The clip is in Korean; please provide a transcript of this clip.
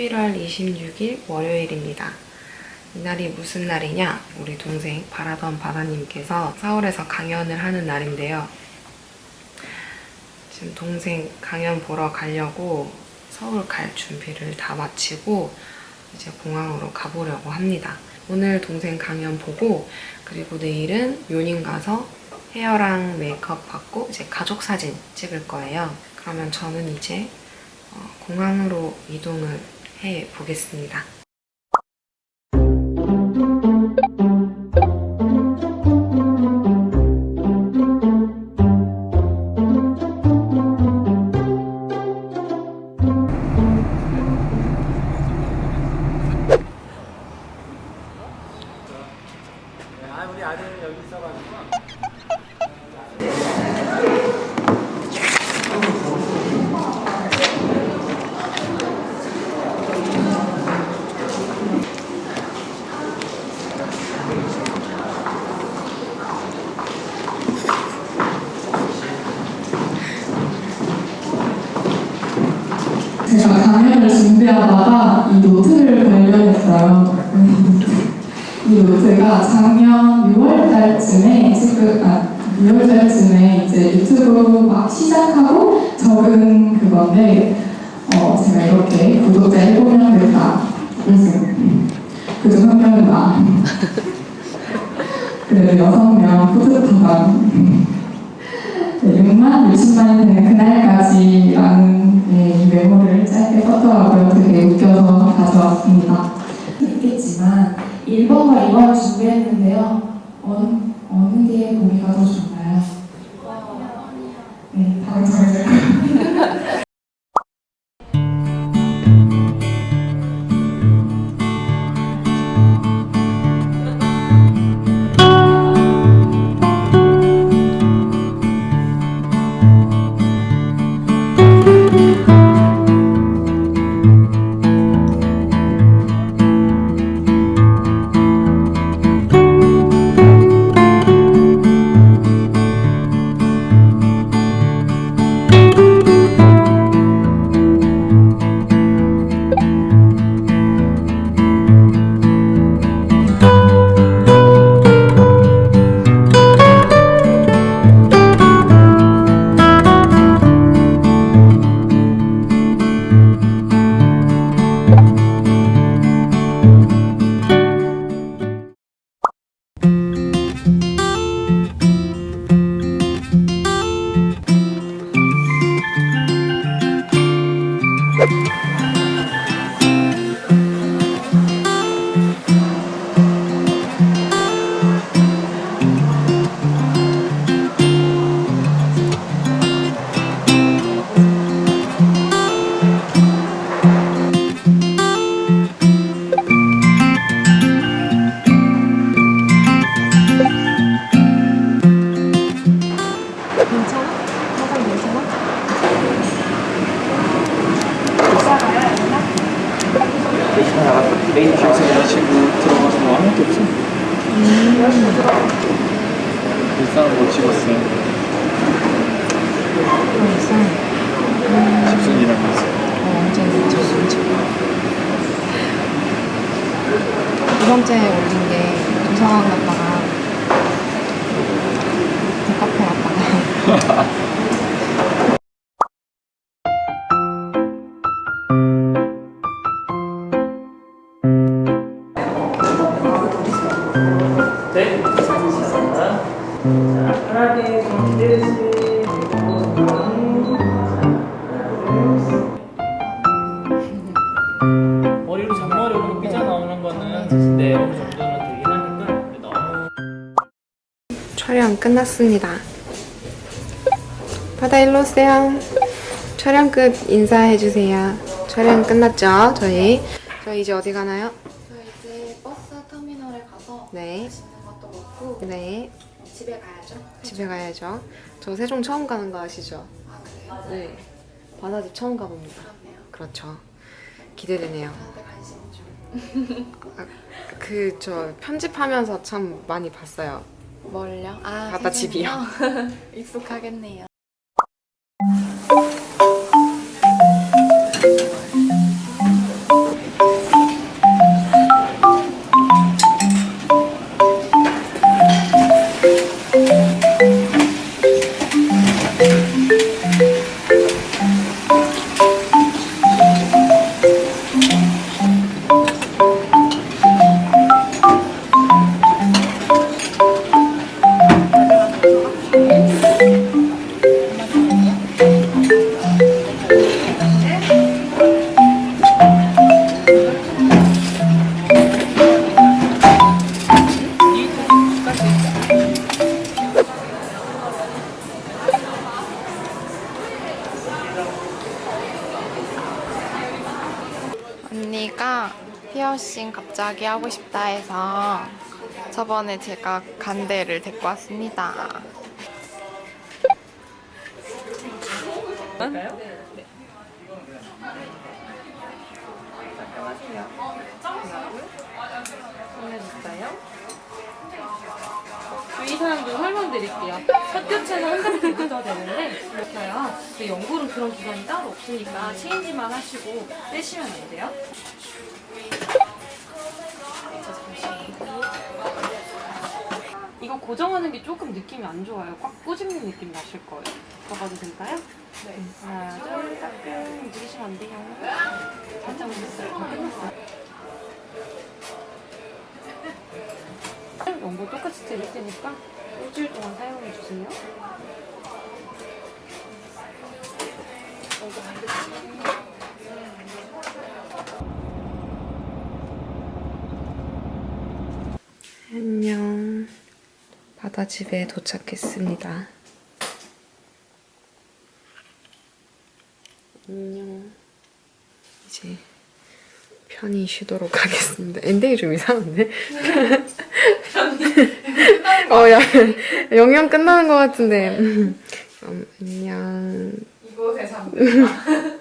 11월 26일 월요일입니다. 이날이 무슨 날이냐? 우리 동생 바라던 바다님께서 서울에서 강연을 하는 날인데요. 지금 동생 강연 보러 가려고 서울 갈 준비를 다 마치고 이제 공항으로 가보려고 합니다. 오늘 동생 강연 보고 그리고 내일은 요닝 가서 헤어랑 메이크업 받고 이제 가족 사진 찍을 거예요. 그러면 저는 이제 어, 공항으로 이동을 해 보겠습니다. 제가 강연을 준비하다가 이 노트를 발견했어요. 이 노트가 작년 6월 달쯤에 지금 아 6월 달쯤에 이제 유튜브 막 시작하고 적은 그건데 어 제가 이렇게 구독자 7명 됐다. 그중 한 명은 나 그래도 6명 뿌듯하다. 네, 6만 60만이 되는 그날까지 哈哈哈哈哈。 일상은 못 찍었어요. 집순이라면서 언제 미쳤어 두 번째 올린 게 도서관 갔다 네 자, 편하게 좀 기대해주시고 머리로 잔머리로 삐져 나오는 거는 네 어느 정도는 되긴 하니까 너무 촬영 끝났습니다. 바다 일로 오세요. 촬영 끝 인사해주세요. 촬영 끝났죠? 저희. 저희 이제 어디 가나요? 이제 버스 터미널에 가서 네. 맛있는 것도 먹고 네. 집에 가야죠. 집에 가야죠. 저 세종 처음 가는 거 아시죠? 아 그래요? 네. 바다집 처음 가봅니다. 그렇네요. 그렇죠. 기대되네요. 저한테 관심 좀. 그 저 편집하면서 참 많이 봤어요. 뭘요? 아 바다 집이요. 세상이요? 익숙하겠네요. 언니가 피어싱 갑자기 하고 싶다 해서 저번에 제가 간대를 데리고 왔습니다. 사람들 설명드릴게요. 첫 교체는 한 달이 넘어야 되는데 그렇어요. 근데 연구는 그런 기간이 따로 없으니까 체인지만 하시고 떼시면 안 돼요. 이거 고정하는 게 조금 느낌이 안 좋아요. 꽉 꼬집는 느낌 나실 거예요. 봐봐도 될까요? 네. 하나, 둘, 따끔 움직이시면 안 돼요. 살짝 움직였어요. 연고 똑같이 드릴 테니까 일주일 동안 사용해 주세요. 안녕. 바다집에 도착했습니다. 안녕. 이제 편히 쉬도록 하겠습니다. 엔딩이 좀 이상한데? 어, 야, 영영 끝나는 것 같은데. 음, 안녕. 이곳에 잠